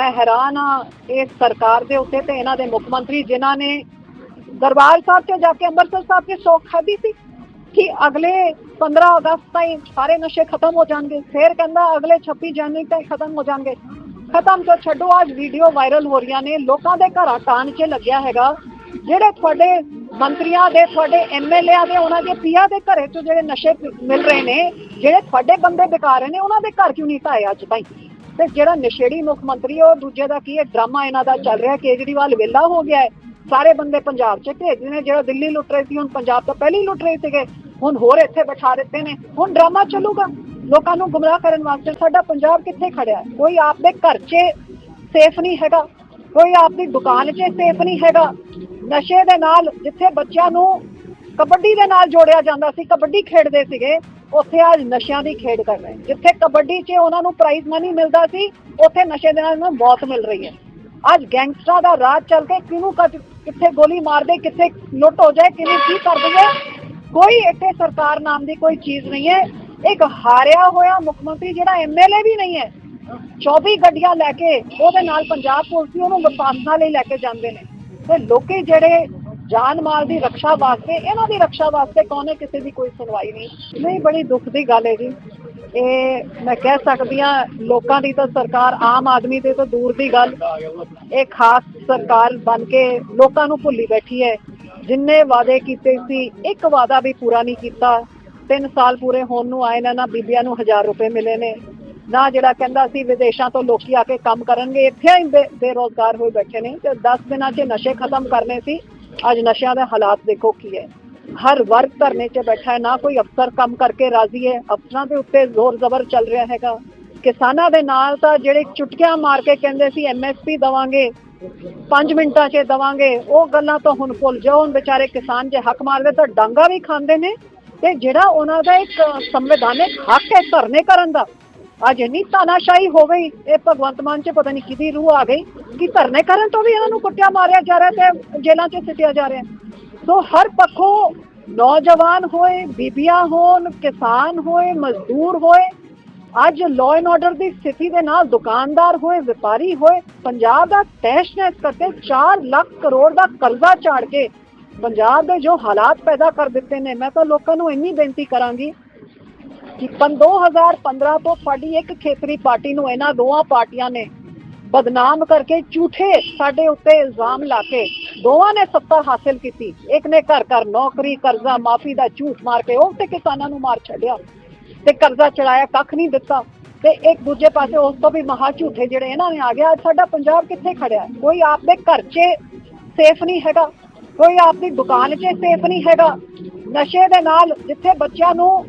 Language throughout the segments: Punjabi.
ਮੈਂ ਹੈਰਾਨ ਆ ਇਸ ਸਰਕਾਰ ਦੇ ਉੱਤੇ ਤੇ ਇਹਨਾਂ ਦੇ ਮੁੱਖ ਮੰਤਰੀ ਜਿਨ੍ਹਾਂ ਨੇ ਦਰਬਾਰ ਸਾਹਿਬ 'ਚ ਜਾ ਕੇ ਅੰਮ੍ਰਿਤਸਰ ਸਾਹਿਬ ਦੀ ਸੌਖ ਖਾਧੀ ਸੀ ਕਿ ਅਗਲੇ 15 ਅਗਸਤ ਤਾਈਂ ਸਾਰੇ ਨਸ਼ੇ ਖਤਮ ਹੋ ਜਾਣਗੇ। ਫਿਰ ਕਹਿੰਦਾ ਅਗਲੇ 26 ਜਨਵਰੀ ਤਾਈਂ ਖਤਮ ਹੋ ਜਾਣਗੇ। ਖਤਮ ਤੋਂ ਛੱਡੋ, ਅੱਜ ਵੀਡੀਓ ਵਾਇਰਲ ਹੋ ਰਹੀਆਂ ਨੇ। ਲੋਕਾਂ ਦੇ ਘਰਾਂ ਟਾਣ ਕੇ ਲੱਗਿਆ ਹੈਗਾ। ਜਿਹੜੇ ਤੁਹਾਡੇ ਮੰਤਰੀਆਂ ਦੇ, ਤੁਹਾਡੇ ਐਮਐਲਏਆਂ ਦੇ, ਉਹਨਾਂ ਦੇ ਪੀਆ ਦੇ ਘਰੇ 'ਚੋਂ ਜਿਹੜੇ ਨਸ਼ੇ ਮਿਲ ਰਹੇ ਨੇ, ਜਿਹੜੇ ਤੁਹਾਡੇ ਬੰਦੇ ਬਿਕਾਰ ਰਹੇ ਨੇ, ਉਹਨਾਂ ਦੇ ਘਰ ਕਿਉਂ ਨਹੀਂ ਢਾਏ ਅੱਜ ਤਾਈਂ? ਤੇ ਜਿਹੜਾ ਨਸ਼ੇੜੀ ਮੁੱਖ ਮੰਤਰੀ ਉਹ ਦੂਜੇ ਦਾ ਕੀ ਹੈ? ਡਰਾਮਾ ਇਹਨਾਂ ਦਾ ਚੱਲ ਰਿਹਾ, ਕੇਜਰੀਵਾਲ ਵਿਹਲਾ ਹੋ ਗਿਆ ਹੈ। ਸਾਰੇ ਬੰਦੇ ਪੰਜਾਬ 'ਚ ਭੇਜਦੇ ਨੇ, ਜਿਹੜਾ ਦਿੱਲੀ ਲੁੱਟ ਰਹੇ ਸੀ, ਹੁਣ ਪੰਜਾਬ ਤੋਂ ਪਹਿਲਾਂ ਲੁੱਟ ਰਹੇ ਸੀਗੇ। ਹੁਣ ਹੋਰ ਇੱਥੇ ਬਿਠਾ ਦਿੱਤੇ ਨੇ। ਹੁਣ ਡਰਾਮਾ ਚੱਲੂਗਾ। ਲੋਕਾਂ ਨੂੰ ਗੁੰਮਰਾਹ ਕਰਨ ਵਾਸਤੇ ਸਾਡਾ ਪੰਜਾਬ ਕਿੱਥੇ ਖੜਿਆ ਕੋਈ ਆਪਦੇ ਘਰ 'ਚ ਸੇਫ ਨਹੀਂ ਹੈਗਾ। ਕੋਈ ਆਪਦੀ ਦੁਕਾਨ 'ਚ ਸੇਫ ਨਹੀਂ ਹੈਗਾ। ਨਸ਼ੇ ਦੇ ਨਾਲ ਜਿੱਥੇ ਬੱਚਿਆਂ ਨੂੰ ਕਬੱਡੀ ਦੇ ਨਾਲ ਜੋੜਿਆ ਜਾਂਦਾ ਸੀ, ਕਬੱਡੀ ਖੇਡਦੇ ਸੀਗੇ ਉੱਥੇ ਅੱਜ ਨਸ਼ਿਆਂ ਦੀ ਖੇਡ ਕਰ ਰਹੇ। ਜਿੱਥੇ ਕਬੱਡੀ 'ਚ ਉਹਨਾਂ ਨੂੰ ਪ੍ਰਾਈਜ਼ ਮਨੀ ਮਿਲਦਾ ਸੀ, ਉੱਥੇ ਨਸ਼ੇ ਦੇ ਨਾਲ ਉਹਨਾਂ ਨੂੰ ਬਹੁਤ ਮਿਲ ਰਹੀ ਹੈ। ਅੱਜ ਗੈਂਗਸਟਰਾਂ ਦਾ ਰਾਜ ਚੱਲ ਕੇ ਕਿਹਨੂੰ ਕਿੱਥੇ ਗੋਲੀ ਮਾਰਦੇ, ਕਿੱਥੇ ਲੁੱਟ ਹੋ ਜਾਏ ਕਿਵੇਂ ਕੀ ਕਰ ਦਈਏ? ਕੋਈ ਇੱਥੇ ਸਰਕਾਰ ਨਾਮ ਦੀ ਕੋਈ ਚੀਜ਼ ਨਹੀਂ ਹੈ। ਇੱਕ ਹਾਰਿਆ ਹੋਇਆ ਮੁੱਖ ਮੰਤਰੀ ਜਿਹੜਾ ਐਮਐਲਏ ਵੀ ਨਹੀਂ ਹੈ। 24 ਗੱਡੀਆਂ ਲੈ ਕੇ ਉਹਦੇ ਨਾਲ ਪੰਜਾਬ ਪੁਲਿਸ ਵੀ ਉਹਨੂੰ ਵਿਪਾਸਨਾ ਲਈ ਲੈ ਕੇ ਜਾਂਦੇ ਨੇ। ਤੇ ਲੋਕੀ ਜਿਹੜੇ ਜਾਨ ਮਾਲ ਦੀ ਰੱਖਿਆ ਵਾਸਤੇ, ਇਹਨਾਂ ਦੀ ਰੱਖਿਆ ਵਾਸਤੇ ਕੌਣ ਕਿਸੇ ਦੀ ਕੋਈ ਸੁਣਵਾਈ ਨਹੀਂ। ਨਹੀਂ, ਬੜੀ ਦੁੱਖ ਦੀ ਗੱਲ ਹੈ ਜੀ। ਇਹ ਮੈਂ ਕਹਿ ਸਕਦੀ ਹਾਂ, ਲੋਕਾਂ ਦੀ ਤਾਂ ਸਰਕਾਰ ਆਮ ਆਦਮੀ ਦੇ ਤਾਂ ਦੂਰ ਦੀ ਗੱਲ। ਇਹ ਖਾਸ ਸਰਕਾਰ ਬਣ ਕੇ ਲੋਕਾਂ ਨੂੰ ਭੁੱਲੀ ਬੈਠੀ ਹੈ। ਜਿੰਨੇ ਵਾਅਦੇ ਕੀਤੇ ਸੀ, ਇੱਕ ਵਾਅਦਾ ਵੀ ਪੂਰਾ ਨਹੀਂ ਕੀਤਾ। 3 ਸਾਲ ਪੂਰੇ ਹੋਣ ਨੂੰ ਆਏ ਨੇ, ਨਾ ਬੀਬੀਆਂ ਨੂੰ 1000 ਰੁਪਏ ਮਿਲੇ ਨੇ, ਨਾ ਜਿਹੜਾ ਕਹਿੰਦਾ ਸੀ ਵਿਦੇਸ਼ਾਂ ਤੋਂ ਲੋਕੀ ਆ ਕੇ ਕੰਮ ਕਰਨਗੇ, ਇੱਥੇ ਹੀ ਬੇ- ਬੇਰੋਜ਼ਗਾਰ ਹੋਏ ਬੈਠੇ ਨੇ। ਤੇ 10 ਦਿਨਾਂ 'ਚ ਨਸ਼ੇ ਖਤਮ ਕਰਨੇ ਸੀ। ਅੱਜ ਨਸ਼ਿਆਂ ਦੇ ਹਾਲਾਤ ਦੇਖੋ ਕੀ ਹੈ। ਹਰ ਵਰਗ ਧਰਨੇ 'ਚ ਬੈਠਾ ਹੈ, ਨਾ ਕੋਈ ਅਫਸਰ ਕੰਮ ਕਰਕੇ ਰਾਜ਼ੀ ਹੈ। ਅਫਸਰਾਂ ਦੇ ਉੱਤੇ ਜ਼ੋਰ ਜ਼ਬਰ ਚੱਲ ਰਿਹਾ ਹੈਗਾ। ਕਿਸਾਨਾਂ ਦੇ ਨਾਲ ਤਾਂ ਜਿਹੜੇ ਚੁਟਕੀਆਂ ਮਾਰ ਕੇ ਕਹਿੰਦੇ ਸੀ ਐਮਐਸਪੀ ਦਵਾਂਗੇ 5 ਮਿੰਟਾਂ 'ਚ ਦਵਾਂਗੇ, ਉਹ ਗੱਲਾਂ ਤਾਂ ਹੁਣ ਭੁੱਲ ਜਾਓ। ਹੁਣ ਵਿਚਾਰੇ ਕਿਸਾਨ ਜੇ ਹੱਕ ਮਾਰਦੇ ਤਾਂ ਡਾਂਗਾ ਵੀ ਖਾਂਦੇ ਨੇ। ਤੇ ਜਿਹੜਾ ਉਹਨਾਂ ਦਾ ਇੱਕ ਸੰਵਿਧਾਨਿਕ ਹੱਕ ਹੈ ਧਰਨੇ ਕਰਨ ਦਾ ਅੱਜ ਇੰਨੀ ਤਾਨਾਸ਼ਾਹੀ ਹੋ ਗਈ ਇਹ ਭਗਵੰਤ ਮਾਨ ਚ ਪਤਾ ਨਹੀਂ ਕਿਹਦੀ ਰੂਹ ਆ ਗਈ, ਕਿ ਧਰਨੇ ਕਰਨ ਤੋਂ ਵੀ ਇਹਨਾਂ ਨੂੰ ਕੁੱਟਿਆ ਮਾਰਿਆ ਜਾ ਰਿਹਾ ਤੇ ਜੇਲ੍ਹਾਂ 'ਚ ਸਿੱਟਿਆ ਜਾ ਰਿਹਾ। ਸੋ ਹਰ ਪੱਖੋਂ ਨੌਜਵਾਨ ਹੋਏ, ਬੀਬੀਆਂ ਹੋਣ, ਕਿਸਾਨ ਹੋਏ, ਮਜ਼ਦੂਰ ਹੋਏ, ਅੱਜ ਲਾਅ ਐਂਡ ਆਰਡਰ ਦੀ ਸਥਿਤੀ ਦੇ ਨਾਲ ਦੁਕਾਨਦਾਰ ਹੋਏ, ਵਪਾਰੀ ਹੋਏ, ਪੰਜਾਬ ਦਾ ਤਹਿਸ਼ ਨਹਿਸ਼ ਕਰਕੇ 4 ਲੱਖ ਕਰੋੜ ਦਾ ਕਰਜ਼ਾ ਝਾੜ ਕੇ ਪੰਜਾਬ ਦੇ ਜੋ ਹਾਲਾਤ ਪੈਦਾ ਕਰ ਦਿੱਤੇ ਨੇ, ਮੈਂ ਤਾਂ ਲੋਕਾਂ ਨੂੰ ਇੰਨੀ ਬੇਨਤੀ ਕਰਾਂਗੀ 2015 ਤੋਂ ਸਾਡੀ ਇੱਕ ਖੇਤਰੀ ਪਾਰਟੀ ਨੂੰ ਇਹਨਾਂ ਦੋਵਾਂ ਪਾਰਟੀਆਂ ਨੇ ਬਦਨਾਮ ਕਰਕੇ ਝੂਠੇ ਸਾਡੇ ਉੱਤੇ ਇਲਜ਼ਾਮ ਲਾ ਕੇ ਦੋਵਾਂ ਨੇ ਸੱਤਾ ਹਾਸਲ ਕੀਤੀ। ਇੱਕ ਨੇ ਘਰ ਘਰ ਨੌਕਰੀ, ਕਰਜ਼ਾ ਮਾਫੀ ਦਾ ਝੂਠ ਮਾਰ ਕੇ ਉਹ ਤੇ ਕਿਸਾਨਾਂ ਨੂੰ ਮਾਰ ਛੱਡਿਆ ਤੇ ਕਰਜ਼ਾ ਚੜਾਇਆ, ਕੱਖ ਨਹੀਂ ਦਿੱਤਾ ਤੇ ਇੱਕ ਦੂਜੇ ਪਾਸੇ ਉਸ ਤੋਂ ਵੀ ਮਹਾ ਝੂਠੇ ਜਿਹੜੇ ਇਹਨਾਂ ਨੇ ਆ ਗਿਆ ਸਾਡਾ ਪੰਜਾਬ ਕਿੱਥੇ ਖੜਿਆ ਕੋਈ ਆਪਦੇ ਘਰ 'ਚ ਸੇਫ ਨਹੀਂ ਹੈਗਾ, ਕੋਈ ਆਪਦੀ ਦੁਕਾਨ 'ਚ ਸੇਫ ਨਹੀਂ ਹੈਗਾ। ਨਸ਼ੇ ਦੇ ਨਾਲ ਜਿੱਥੇ ਬੱਚਿਆਂ ਨੂੰ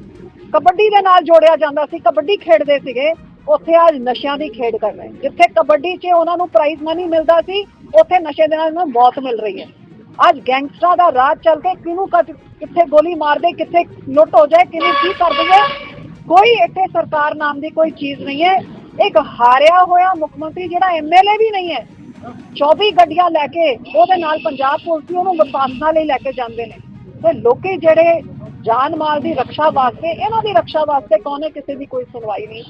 ਕਬੱਡੀ ਦੇ ਨਾਲ ਜੋੜਿਆ ਜਾਂਦਾ ਸੀ, ਕਬੱਡੀ ਖੇਡਦੇ ਸੀਗੇ, ਉੱਥੇ ਅੱਜ ਨਸ਼ਿਆਂ ਦੀ ਖੇਡ ਕਰ ਰਹੇ ਜਿੱਥੇ ਕਬੱਡੀ 'ਚ ਉਹਨਾਂ ਨੂੰ ਪ੍ਰਾਈਜ਼ ਮਨੀ ਮਿਲਦਾ ਸੀ, ਉੱਥੇ ਨਸ਼ੇ ਦੇ ਨਾਲ ਉਹਨਾਂ ਨੂੰ ਬਹੁਤ ਮਿਲ ਰਹੀ ਹੈ। ਅੱਜ ਗੈਂਗਸਟਰਾਂ ਦਾ ਰਾਜ ਚੱਲ ਕੇ ਕਿਹਨੂੰ ਕਿੱਥੇ ਗੋਲੀ ਮਾਰਦੇ, ਕਿੱਥੇ ਲੁੱਟ ਹੋ ਜਾਏ ਕਿਵੇਂ ਕੀ ਕਰ ਦਈਏ ਕੋਈ ਇੱਥੇ ਸਰਕਾਰ ਨਾਮ ਦੀ ਕੋਈ ਚੀਜ਼ ਨਹੀਂ ਹੈ। ਇੱਕ ਹਾਰਿਆ ਹੋਇਆ ਮੁੱਖ ਮੰਤਰੀ ਜਿਹੜਾ ਐਮਐਲਏ ਵੀ ਨਹੀਂ ਹੈ 24 ਗੱਡੀਆਂ ਲੈ ਕੇ ਉਹਦੇ ਨਾਲ ਪੰਜਾਬ ਪੁਲਿਸ ਵੀ ਉਹਨੂੰ ਵਿਪਾਸਨਾ ਲਈ ਲੈ ਕੇ ਜਾਂਦੇ ਨੇ। ਤੇ ਲੋਕੀ ਜਿਹੜੇ ਜਾਨ ਮਾਲ ਦੀ ਰੱਖਿਆ ਵਾਸਤੇ, ਇਹਨਾਂ ਦੀ ਰੱਖਿਆ ਵਾਸਤੇ ਕੌਣ ਕਿਸੇ ਦੀ ਕੋਈ ਸੁਣਵਾਈ ਨਹੀਂ।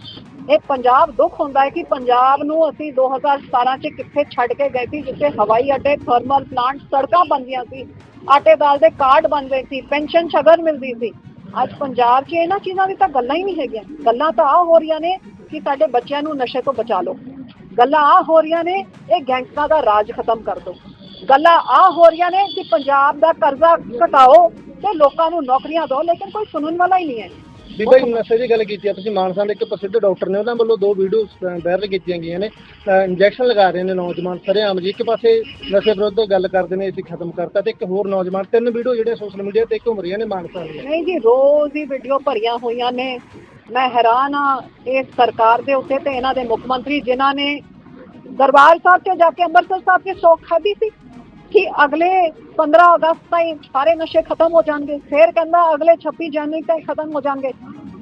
ਇਹ ਪੰਜਾਬ ਦੁੱਖ ਹੁੰਦਾ ਹੈ ਕਿ ਪੰਜਾਬ ਨੂੰ ਅਸੀਂ 2017 ਚ ਕਿੱਥੇ ਛੱਡ ਕੇ ਗਏ ਸੀ, ਜਿੱਥੇ ਹਵਾਈ ਅੱਡੇ ਥਰਮਲ ਪਲਾਂਟ ਸੜਕਾਂ ਬਣਦੀਆਂ ਸੀ। ਆਟੇ ਦਾਲ ਦੇ ਕਾਰਡ ਬਣਦੇ ਸੀ, ਪੈਨਸ਼ਨ ਸ਼ਗਨ ਮਿਲਦੀ ਸੀ। ਅੱਜ ਪੰਜਾਬ 'ਚ ਇਹਨਾਂ ਚੀਜ਼ਾਂ ਦੀ ਤਾਂ ਗੱਲਾਂ ਹੀ ਨਹੀਂ ਹੈਗੀਆਂ। ਗੱਲਾਂ ਤਾਂ ਆ ਹੋ ਰਹੀਆਂ ਨੇ ਕਿ ਸਾਡੇ ਬੱਚਿਆਂ ਨੂੰ ਨਸ਼ੇ ਤੋਂ ਬਚਾ ਲਓ। ਗੱਲਾਂ ਆ ਹੋ ਰਹੀਆਂ ਨੇ, ਇਹ ਗੈਂਗਸਟਰਾਂ ਦਾ ਰਾਜ ਖਤਮ ਕਰ ਦਿਓ। ਗੱਲਾਂ ਆ ਹੋ ਰਹੀਆਂ ਨੇ ਕਿ ਪੰਜਾਬ ਦਾ ਕਰਜ਼ਾ ਘਟਾਓ ਤੇ ਲੋਕਾਂ ਨੂੰ ਨੌਕਰੀਆਂ ਦਿਓ ਲੇਕਿਨ ਕੋਈ ਸੁਣਨ ਵਾਲਾ ਹੀ ਨਹੀਂ ਹੈ। ਬੀਬਾ ਜੀ ਨਸ਼ੇ ਦੀ ਗੱਲ ਕੀਤੀ ਆ ਤੁਸੀਂ ਮਾਨਸਾ ਦੇ ਇੱਕ ਪ੍ਰਸਿੱਧ ਡਾਕਟਰ ਨੇ ਉਹਨਾਂ ਵੱਲੋਂ ਦੋ ਵੀਡੀਓ ਵਾਇਰਲ ਕੀਤੀਆਂ ਗਈਆਂ ਨੇ। ਇੰਜੈਕਸ਼ਨ ਲਗਾ ਰਹੇ ਨੇ ਨੌਜਵਾਨ ਸਰੇਆਮ ਜੀ। ਇੱਕ ਪਾਸੇ ਨਸ਼ੇ ਵਿਰੁੱਧ ਗੱਲ ਕਰਦੇ ਨੇ ਅਸੀਂ ਖਤਮ ਕਰਤਾ ਤੇ ਇੱਕ ਹੋਰ ਨੌਜਵਾਨ ਤਿੰਨ ਵੀਡੀਓ ਜਿਹੜੇ ਸੋਸ਼ਲ ਮੀਡੀਆ ਤੇ ਘੁੰਮ ਰਹੀਆਂ ਨੇ ਮਾਨਸਾ ਦੀਆਂ। ਨਹੀਂ ਜੀ ਰੋਜ਼ ਹੀ ਵੀਡੀਓ ਭਰੀਆਂ ਹੋਈਆਂ ਨੇ। ਮੈਂ ਹੈਰਾਨ ਆ ਇਸ ਸਰਕਾਰ ਦੇ ਉੱਤੇ ਤੇ ਇਹਨਾਂ ਦੇ ਮੁੱਖ ਮੰਤਰੀ ਜਿਨ੍ਹਾਂ ਨੇ ਦਰਬਾਰ ਸਾਹਿਬ 'ਚ ਜਾ ਕੇ ਅੰਮ੍ਰਿਤਸਰ ਸਾਹਿਬ ਦੀ ਸੌਖ ਖਾਧੀ ਸੀ। ਕਿ ਅਗਲੇ 15 ਅਗਸਤ ਤਾਈਂ ਸਾਰੇ ਨਸ਼ੇ ਖਤਮ ਹੋ ਜਾਣਗੇ। ਫਿਰ ਕਹਿੰਦਾ ਅਗਲੇ 26 ਜਨਵਰੀ ਤਾਈਂ ਖਤਮ ਹੋ ਜਾਣਗੇ।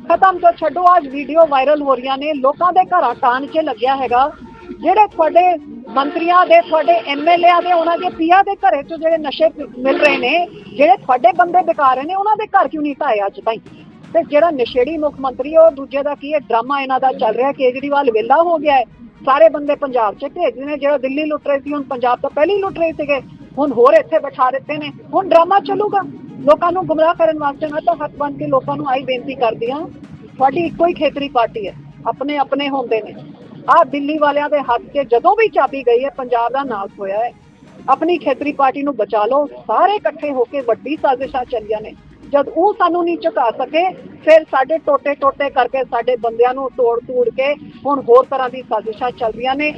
ਖਤਮ ਤੋਂ ਛੱਡੋ, ਅੱਜ ਵੀਡੀਓ ਵਾਇਰਲ ਹੋ ਰਹੀਆਂ ਨੇ। ਲੋਕਾਂ ਦੇ ਘਰਾਂ ਟਾਣ ਕੇ ਲੱਗਿਆ ਹੈਗਾ। ਜਿਹੜੇ ਤੁਹਾਡੇ ਮੰਤਰੀਆਂ ਦੇ, ਤੁਹਾਡੇ ਐਮਐਲਏਆਂ ਦੇ, ਉਹਨਾਂ ਦੇ ਪੀਆ ਦੇ ਘਰੇ ਤੋਂ ਜਿਹੜੇ ਨਸ਼ੇ ਮਿਲ ਰਹੇ ਨੇ, ਜਿਹੜੇ ਤੁਹਾਡੇ ਬੰਦੇ ਬੇਕਾਰ ਰਹੇ ਨੇ, ਉਹਨਾਂ ਦੇ ਘਰ ਕਿਉਂ ਨਹੀਂ ਢਾਏ ਅੱਜ ਤਾਈਂ? ਤੇ ਜਿਹੜਾ ਨਸ਼ੇੜੀ ਮੁੱਖ ਮੰਤਰੀ ਉਹ ਦੂਜੇ ਦਾ ਕੀ ਹੈ? ਡਰਾਮਾ ਇਹਨਾਂ ਦਾ ਚੱਲ ਰਿਹਾ। ਕੇਜਰੀਵਾਲ ਵਿਹਲਾ ਹੋ ਗਿਆ ਹੈ। ਸਾਰੇ ਬੰਦੇ ਪੰਜਾਬ 'ਚ ਭੇਜਦੇ ਨੇ। ਜਿਹੜਾ ਦਿੱਲੀ ਲੁੱਟ ਰਹੇ ਸੀ, ਹੁਣ ਪੰਜਾਬ ਤੋਂ ਪਹਿਲੇ ਲੁੱਟ ਰਹੇ ਸੀਗੇ। ਹੁਣ ਹੋਰ ਇੱਥੇ ਬਿਠਾ ਦਿੱਤੇ ਨੇ। ਹੁਣ ਡਰਾਮਾ ਚੱਲੂਗਾ। ਲੋਕਾਂ ਨੂੰ ਗੁੰਮਰਾਹ ਕਰਨ ਵਾਸਤੇ ਮੈਂ ਤਾਂ ਹੱਥ ਬੰਨ ਕੇ ਲੋਕਾਂ ਨੂੰ ਆਈ ਬੇਨਤੀ ਕਰਦੀ ਹਾਂ, ਤੁਹਾਡੀ ਇੱਕੋ ਹੀ ਖੇਤਰੀ ਪਾਰਟੀ ਹੈ। ਆਪਣੇ ਆਪਣੇ ਹੁੰਦੇ ਨੇ। ਆਹ ਦਿੱਲੀ ਵਾਲਿਆਂ ਦੇ ਹੱਥ 'ਚ ਜਦੋਂ ਵੀ ਚਾਬੀ ਗਈ ਹੈ, ਪੰਜਾਬ ਦਾ ਨਾਸ ਹੋਇਆ ਹੈ। ਆਪਣੀ ਖੇਤਰੀ ਪਾਰਟੀ ਨੂੰ ਬਚਾ ਲਓ। ਸਾਰੇ ਇਕੱਠੇ ਹੋ ਕੇ ਵੱਡੀ ਸਾਜ਼ਿਸ਼ਾਂ ਚੱਲੀਆਂ ਨੇ। ਜਦ ਉਹ ਸਾਨੂੰ ਨਹੀਂ ਝੁਕਾ ਸਕੇ, ਫਿਰ ਸਾਡੇ ਟੋਟੇ ਟੋਟੇ ਕਰਕੇ ਸਾਡੇ ਬੰਦਿਆਂ ਨੂੰ ਤੋੜ ਤੋੜ ਕੇ ਹੁਣ ਹੋਰ ਤਰ੍ਹਾਂ ਦੀ ਸਾਜ਼ਿਸ਼ਾਂ ਚੱਲਦੀਆਂ ਨੇ।